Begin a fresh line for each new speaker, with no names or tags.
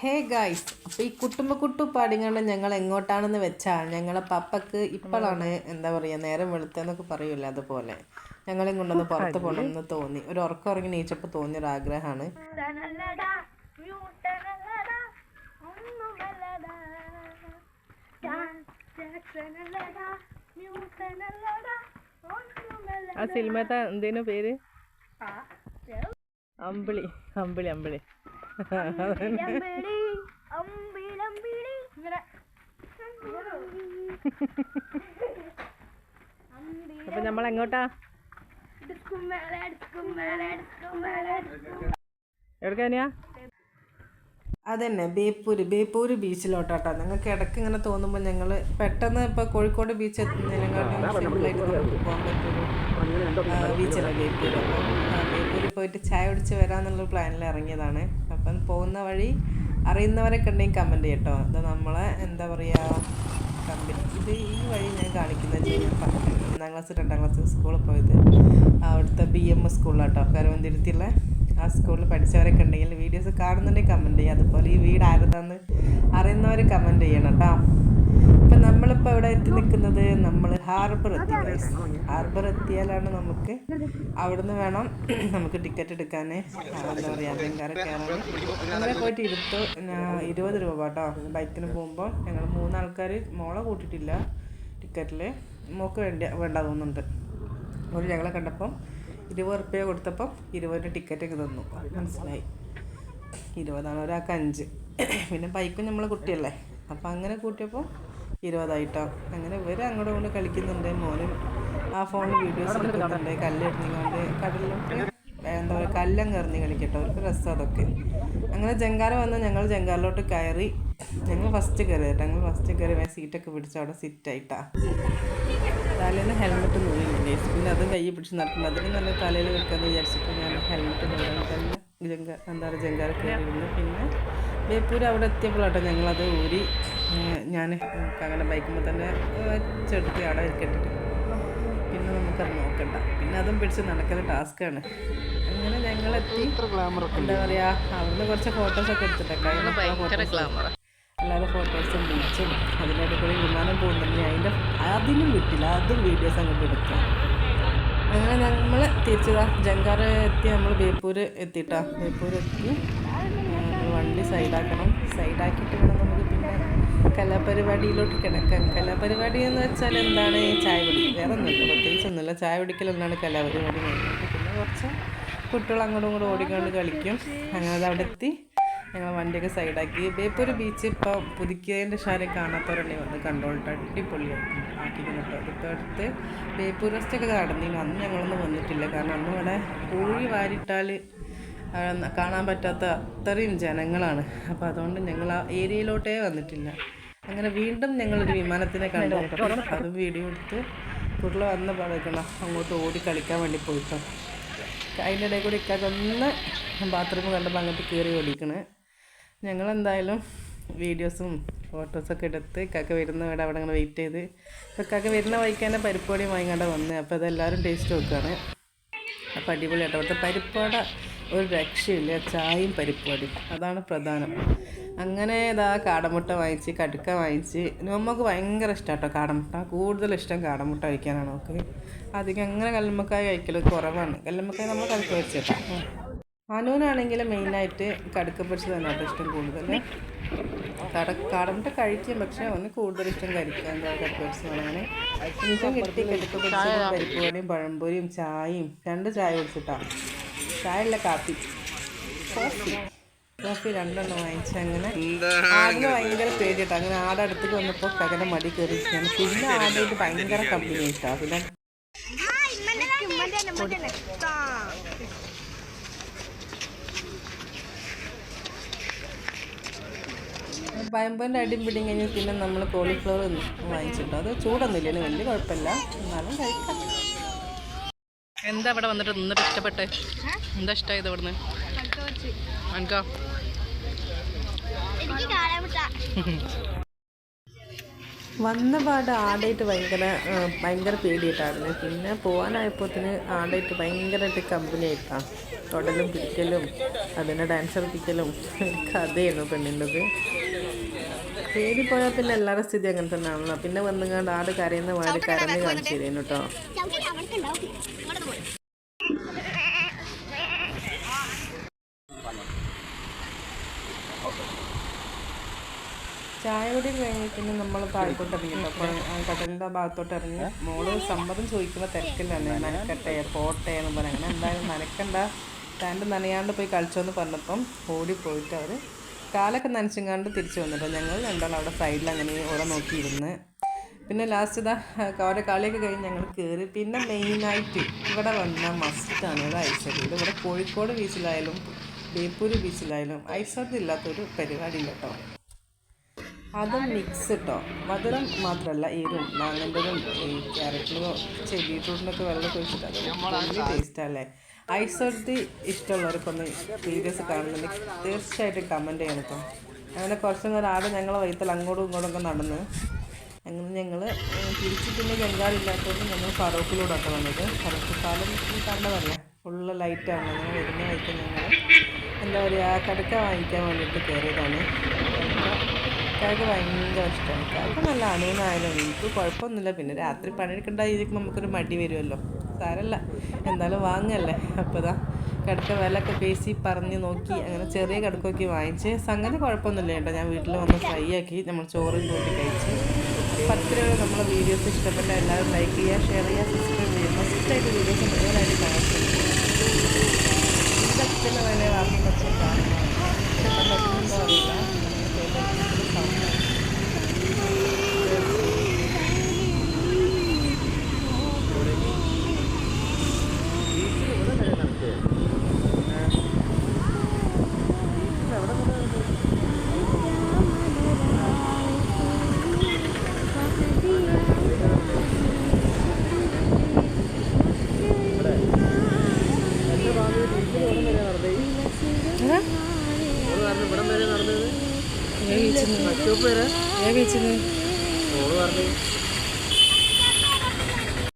Hey guys അപ്പോൾ ഈ കുട്ടുമ്പക്കുട്ടു പാടിങ്ങാണ്ട് ഞങ്ങൾ എങ്ങോട്ടാണെന്ന് വെച്ചാൽ ഞങ്ങളെ പപ്പക്ക് ഇപ്പോഴാണ് എന്താ പറയുക നേരം വെളുത്തെന്നൊക്കെ പറയൂല അതുപോലെ. ഞങ്ങളെയും കൊണ്ടൊന്ന് പുറത്ത് പോകണമെന്ന് തോന്നി. ഒരു ഉറക്കം ഉറങ്ങി നീച്ചപ്പോൾ തോന്നിയ ഒരു ആഗ്രഹമാണ്. ആ സിനിമത്തെ എന്തേനു പേര്?
ആ,
അമ്പിളി അമ്പിളി അമ്പിളി. അപ്പം നമ്മൾ എങ്ങോട്ടാ
എടുക്കും മേലെ, എടുക്കും മേലെ, എടുക്കും മേലെ, എടുക്കും
എവിടേക്കാ അതന്നെ ബേപ്പൂര് ബേപ്പൂര് ബീച്ചിലോട്ടാട്ടോ. ഞങ്ങൾക്ക് ഇടയ്ക്ക് ഇങ്ങനെ തോന്നുമ്പോൾ ഞങ്ങൾ പെട്ടെന്ന് ഇപ്പോൾ കോഴിക്കോട് ബീച്ച് എത്തുന്നതിനെക്കാട്ടും പോകാൻ ബീച്ചല്ലേ ബേപ്പൂര്. അപ്പം ആ, ബേപ്പൂരിൽ പോയിട്ട് ചായ കുടിച്ച് വരാമെന്നുള്ള പ്ലാനിൽ ഇറങ്ങിയതാണ്. അപ്പം പോകുന്ന വഴി അറിയുന്നവരൊക്കെ കണ്ടെങ്കിൽ കമന്റ് ചെയ്യട്ടോ. അത് നമ്മളെ എന്താ പറയുക കമ്പനി ഇത് ഈ വഴി ഞാൻ കാണിക്കുന്നത് ഞാൻ ഒന്നാം ക്ലാസ് രണ്ടാം ക്ലാസ് സ്കൂളിൽ പോയത്. അവിടുത്തെ ബി എം എസ് സ്കൂളിലാട്ടോ കരുവന്തിരുത്തിയുള്ള ആ സ്കൂളിൽ പഠിച്ചവരൊക്കെ ഉണ്ടെങ്കിൽ വീഡിയോസ് കാണുന്നുണ്ടെങ്കിൽ കമന്റ് ചെയ്യുക. അതുപോലെ ഈ വീട് ആരുതാന്ന് അറിയുന്നവർ കമന്റ് ചെയ്യണം. നമ്മളിപ്പോൾ ഇവിടെ എത്തി നിൽക്കുന്നത് നമ്മൾ ഹാർബർ എത്തി. ഹാർബർ എത്തിയാലാണ് നമുക്ക് അവിടുന്ന് വേണം നമുക്ക് ടിക്കറ്റ് എടുക്കാൻ എന്താ പറയുക അലങ്കാരം കയറാൻ അങ്ങനെ പോയിട്ട് ഇരുപത് ഇരുപത് രൂപ കേട്ടോ ബൈക്കിന് പോകുമ്പോൾ ഞങ്ങൾ മൂന്നാൾക്കാർ മോളെ കൂട്ടിയിട്ടില്ല ടിക്കറ്റിൽ മോക്ക് വേണ്ട വേണ്ട തോന്നുന്നുണ്ട്. ഒരു ഞങ്ങളെ കണ്ടപ്പം ഇരുപത് റുപ്യ കൊടുത്തപ്പം ഇരുപതിന്റെ ടിക്കറ്റ് ഒക്കെ തന്നു. മനസ്സിലായി. ഇരുപതാണ് ഒരാൾക്ക് അഞ്ച്. പിന്നെ ബൈക്കും നമ്മൾ കുട്ടിയല്ലേ? അപ്പം അങ്ങനെ കൂട്ടിയപ്പോൾ ഇരുപതായിട്ടോ. അങ്ങനെ ഇവർ അങ്ങോട്ടും ഇങ്ങോട്ട് കളിക്കുന്നുണ്ട്. മോനും ആ ഫോണിൽ വീഡിയോസ് എടുക്കുന്നുണ്ട് കല്ലെറിഞ്ഞുകൊണ്ട് കടലിലോട്ട് എന്താ പറയുക കല്ലം കറിഞ്ഞ് കളിക്കട്ടോ. അവർക്ക് രസം അതൊക്കെ. അങ്ങനെ ജങ്കാല വന്ന് ഞങ്ങൾ ജങ്കാലിലോട്ട് കയറി. ഞങ്ങൾ ഫസ്റ്റ് കയറി കേട്ടോ ഞങ്ങൾ ഫസ്റ്റ് കയറി വേ സീറ്റൊക്കെ പിടിച്ച് അവിടെ സിറ്റായിട്ടാ തലേന്ന് ഹെൽമെറ്റ് നൂലില്ലേ? പിന്നെ അതും കൈ പിടിച്ച് നടക്കുന്നത് അതിന് നല്ല തലയിൽ വെക്കാമെന്ന് വിചാരിച്ചിട്ട് ഞാൻ ഹെൽമെറ്റ് നൂലാണ് ജങ്ക എന്താ പറയുക ജങ്കാല കയറി പിന്നെ ബേപ്പൂർ അവിടെ എത്തിയപ്പോഴാട്ടോ ഞങ്ങളത് ഊരി ഞാൻ അങ്ങനെ ബൈക്കുമ്പോൾ തന്നെ വെച്ചെടുത്ത് അവിടെ കെട്ടിട്ട്. പിന്നെ നമുക്കത് നോക്കണ്ട. പിന്നെ അതും പിടിച്ച് നടക്കുന്ന ടാസ്ക്കാണ്. അങ്ങനെ ഞങ്ങളെത്തി. എന്താ പറയുക അവിടുന്ന് കുറച്ച് ഫോട്ടോസൊക്കെ എടുത്തിട്ടൊക്കെ എല്ലാവരും ഫോട്ടോസും ബീച്ചും അതിന്റെ കൂടി വിമാനം പോകുന്നുണ്ട്. അതിന്റെ അതിനും വിട്ടില്ല അതും വീഡിയോസ് അങ്ങോട്ട് എടുക്കാം അങ്ങനെ നമ്മൾ തിരിച്ചതാ. ജങ്കാർ എത്തി നമ്മൾ ബേപ്പൂർ എത്തിയിട്ടാ ബേപ്പൂർ എത്തി. വണ്ടി സൈഡാക്കണം. സൈഡാക്കിയിട്ട് വേണം നമുക്ക് പിന്നെ കലാപരിപാടിയിലോട്ട് കിടക്കാം കലാപരിപാടി എന്ന് വെച്ചാൽ എന്താണ്? ചായ കുടി വേറെ ഒന്നുമില്ല. പ്രത്യേകിച്ചൊന്നുമില്ല ചായ കുടിക്കലെന്നാണ് കലാപരിപാടി പിന്നെ കുറച്ച് കുട്ടികൾ അങ്ങോട്ടും ഇങ്ങോട്ടും ഓടിക്കൊണ്ട് കളിക്കും. അങ്ങനെ അത് അവിടെ എത്തി. ഞങ്ങൾ വണ്ടിയൊക്കെ സൈഡാക്കി. ബേപ്പൂർ ബീച്ച് ഇപ്പോൾ പുതുക്കിയതിന്റെ ശാരം കാണാത്തവരുണ്ടെങ്കിൽ വന്ന് കണ്ടോളിട്ട് അടിപൊളിയാക്കി ആക്കിക്കുന്നുണ്ടോ അടുത്തടുത്ത് ബേപ്പൂർ റെസ്റ്റൊക്കെ നടന്നിരുന്നു. അന്ന് ഞങ്ങളൊന്നും വന്നിട്ടില്ല. കാരണം അന്ന് ഇവിടെ കോഴി വാരിട്ടാൽ കാണാൻ പറ്റാത്ത അത്രയും ജനങ്ങളാണ്. അപ്പോൾ അതുകൊണ്ട് ഞങ്ങൾ ആ ഏരിയയിലോട്ടേ വന്നിട്ടില്ല. അങ്ങനെ വീണ്ടും ഞങ്ങളൊരു വിമാനത്തിനെ കണ്ടു. അത് വീഡിയോ എടുത്ത് കുട്ടികൾ വന്ന് പറയണം അങ്ങോട്ട് ഓടി കളിക്കാൻ വേണ്ടി പോയിട്ടോ. അതിന്റെ ഇടയിൽ കൂടി ഇക്കാക്ക ഒന്ന് ബാത്റൂം കണ്ടപ്പോൾ അങ്ങോട്ട് കയറി ഞങ്ങൾ ഞങ്ങളെന്തായാലും വീഡിയോസും ഫോട്ടോസൊക്കെ എടുത്ത് ഇക്കാക്ക വരുന്ന ഇവിടെ അവിടെ അങ്ങനെ വെയിറ്റ് ചെയ്ത്. ഇപ്പോൾ ഇക്കാക്ക വരുന്ന തന്നെ പരിപ്പോടി വാങ്ങിക്കാണ്ട് വന്ന്. അപ്പോൾ അതെല്ലാവരും ടേസ്റ്റ് നോക്കുകയാണ് അപ്പോൾ അടിപൊളിയാട്ടോ. അവിടുത്തെ പരിപ്പോട ഒരു രക്ഷയില്ല ചായയും പരിപ്പുവടി അതാണ് പ്രധാനം. അങ്ങനെ ഇതാ കാടമുട്ട വാങ്ങിച്ച് കടുക്ക വാങ്ങിച്ച്. നമുക്ക് ഭയങ്കര ഇഷ്ടമാട്ടോ കാടമുട്ട. കൂടുതൽ ഇഷ്ടം കാടമുട്ട കഴിക്കാനാണ് നമുക്ക്. അധികം അങ്ങനെ കല്ലുമ്മക്കായ കഴിക്കൽ കുറവാണ്. കല്ലുമ്മക്കായ നമ്മൾ കടുക്ക വെച്ചേട്ടാ അനുവിനാണെങ്കിൽ മെയിനായിട്ട് കടുക്ക പൊരിച്ച് തന്നെ കേട്ടോ ഇഷ്ടം കൂടുതൽ കട കാടമുട്ട കഴിക്കും പക്ഷെ ഒന്ന് കൂടുതൽ ഇഷ്ടം കഴിക്കാൻ കടുക്ക പൊരിച്ചതാണ് ഇഷ്ടം കിട്ടി കടുക്ക പൊരിച്ചതും പരിപ്പുവടയും പഴംപൊരിയും ചായയും. രണ്ട് ചായ കുടിച്ചിട്ടാ. ചായ അല്ല കാപ്പി. കോഫി. കോഫി രണ്ടെണ്ണം വാങ്ങിച്ച് അങ്ങനെ ആടിന് ഭയങ്കര പേടിയിട്ടോ. അങ്ങനെ ആടടുത്തേക്ക് വന്നപ്പോൾ കകന മടി കയറി പിന്നെ ആടായിട്ട് ഭയങ്കര കമ്പനി ആയിട്ടാ പിന്നെ പയമ്പന്റെ അടിയും പിടിയും കഴിഞ്ഞ് പിന്നെ നമ്മൾ കോളിഫ്ലവർ വാങ്ങിച്ചിട്ടുണ്ട്. അത് ചൂടൊന്നുമില്ല വലിയ കുഴപ്പമില്ല. എന്നാലും കഴിക്കാം. എന്താ ഇവിടെ വന്നിട്ട് നിന്നിട്ട് ഇഷ്ടപ്പെട്ടെ? എന്താ ഇഷ്ടമായത് ഇവിടുന്ന്?
അനക്കോ?
വന്ന പാട് ആടായിട്ട് ഭയങ്കര ഭയങ്കര പേടിയിട്ടായിരുന്നു. പിന്നെ പോകാനായപ്പോത്തിന് ആടായിട്ട് ഭയങ്കരമായിട്ട് കമ്പനി ആയിട്ടാണ് തൊടലും പിടിക്കലും അതിനെ ഡാൻസ് കളിപ്പിക്കലും കഥയായിരുന്നു പെണ്ണിന്റെത്. പേടി പോയാൽ പിന്നെ എല്ലാവരുടെ സ്ഥിതി അങ്ങനെ തന്നെയാണല്ലോ. പിന്നെ വന്നുകൊണ്ട് ആട് കരയുന്ന വാടി കരഞ്ഞ് കാണിച്ചു തരുന്നു കേട്ടോ. ചായ കുടി കഴിഞ്ഞ് പിന്നെ നമ്മൾ താഴത്തോട്ട് ഇറങ്ങി അപ്പോൾ കടലിന്റെ ഭാഗത്തോട്ട് ഇറങ്ങി. മോൾ സമ്മതം ചോദിക്കുന്ന തിരക്കില്ലല്ലേ നനക്കട്ടെ പോട്ടെ എന്ന് പറഞ്ഞാൽ അങ്ങനെ എന്തായാലും നനക്കണ്ട. താന്റെ നനയാണ്ട് പോയി കളിച്ചോന്ന് പറഞ്ഞപ്പം ഓടി പോയിട്ട് അവർ കാലൊക്കെ നനച്ചെങ്ങാണ്ട് തിരിച്ചു വന്നിട്ടോ ഞങ്ങൾ രണ്ടാളും അവിടെ സൈഡിൽ അങ്ങനെ ഓരോ നോക്കിയിരുന്ന്. പിന്നെ ലാസ്റ്റ് ഇതാ ഓരോ കളിയൊക്കെ കഴിഞ്ഞ് ഞങ്ങൾ കയറി പിന്നെ മെയിനായിട്ട് ഇവിടെ വന്ന മസ്റ്റാണ് ഇവിടെ ഇത് ഇവിടെ കോഴിക്കോട് ബീച്ചിലായാലും ബേപ്പൂർ ബീച്ചിലായാലും ഐശ്വര്യം ഇല്ലാത്തൊരു പരിപാടിയില്ല കേട്ടോ. അതും മിക്സ് കേട്ടോ മധുരം മാത്രമല്ല എരും മാങ്ങന്റെതും ഈ ക്യാരറ്റിനും ബീട്രൂട്ടിനൊക്കെ വെള്ളം ഒഴിച്ചിട്ട് അത് വലിയ ടേസ്റ്റല്ലേ ഐസൊരുത്തി ഇഷ്ടമുള്ളവർക്കൊന്ന് വീഡിയോസ് കാണുന്നുണ്ടെങ്കിൽ തീർച്ചയായിട്ടും കമന്റ് ചെയ്യണം കേട്ടോ അങ്ങനെ കുറച്ചും കൂടെ ആടെ ഞങ്ങളെ വൈത്തൽ അങ്ങോട്ടും ഇങ്ങോട്ടും ഒക്കെ നടന്ന് അങ്ങനെ ഞങ്ങൾ തിരിച്ച് പിന്നെ ബംഗാളില്ലാത്തതുകൊണ്ട് ഞങ്ങൾ ഫറൂഖിലൂടെയൊക്കെ വന്നത്. ഫറൂഖ് പാലം കണ്ടതല്ല ഫുള്ള് ലൈറ്റാണ് അങ്ങനെ വരുന്ന വഴിക്ക് ഞങ്ങൾ എന്താ പറയുക കടുക്ക വാങ്ങിക്കാൻ വേണ്ടിയിട്ട് കയറിയതാണ് കടുക്ക ഭയങ്കര ഇഷ്ടമാണ്. കടുക്ക നല്ല അണുവിനായാലും എനിക്ക് കുഴപ്പമൊന്നുമില്ല. പിന്നെ രാത്രി പണിയെടുക്കണ്ടായിരിക്കും നമുക്കൊരു മടി വരുമല്ലോ. സാരല്ല. എന്തായാലും വാങ്ങല്ലേ. അപ്പോൾ ഇതാ കടുക്ക വിലയൊക്കെ പേശി പറഞ്ഞ് നോക്കി അങ്ങനെ ചെറിയ കടുക്കൊക്കെ വാങ്ങിച്ച്. സംഗതി കുഴപ്പമൊന്നുമില്ല കേട്ടോ. ഞാൻ വീട്ടിൽ വന്ന് ഫ്രൈ ആക്കി നമ്മൾ ചോറും കൂട്ടി കഴിച്ച്. പത്ത് രൂപ നമ്മളെ വീഡിയോസ് ഇഷ്ടപ്പെട്ട എല്ലാവരും ലൈക്ക് ചെയ്യുക ഷെയർ ചെയ്യുക സബ്സ്ക്രൈബ് ചെയ്യുക. ഫസ്റ്റായിട്ട് വീഡിയോസ് മുഴുവനായിട്ട് കാണാൻ ഏ ബീച്ചിൽ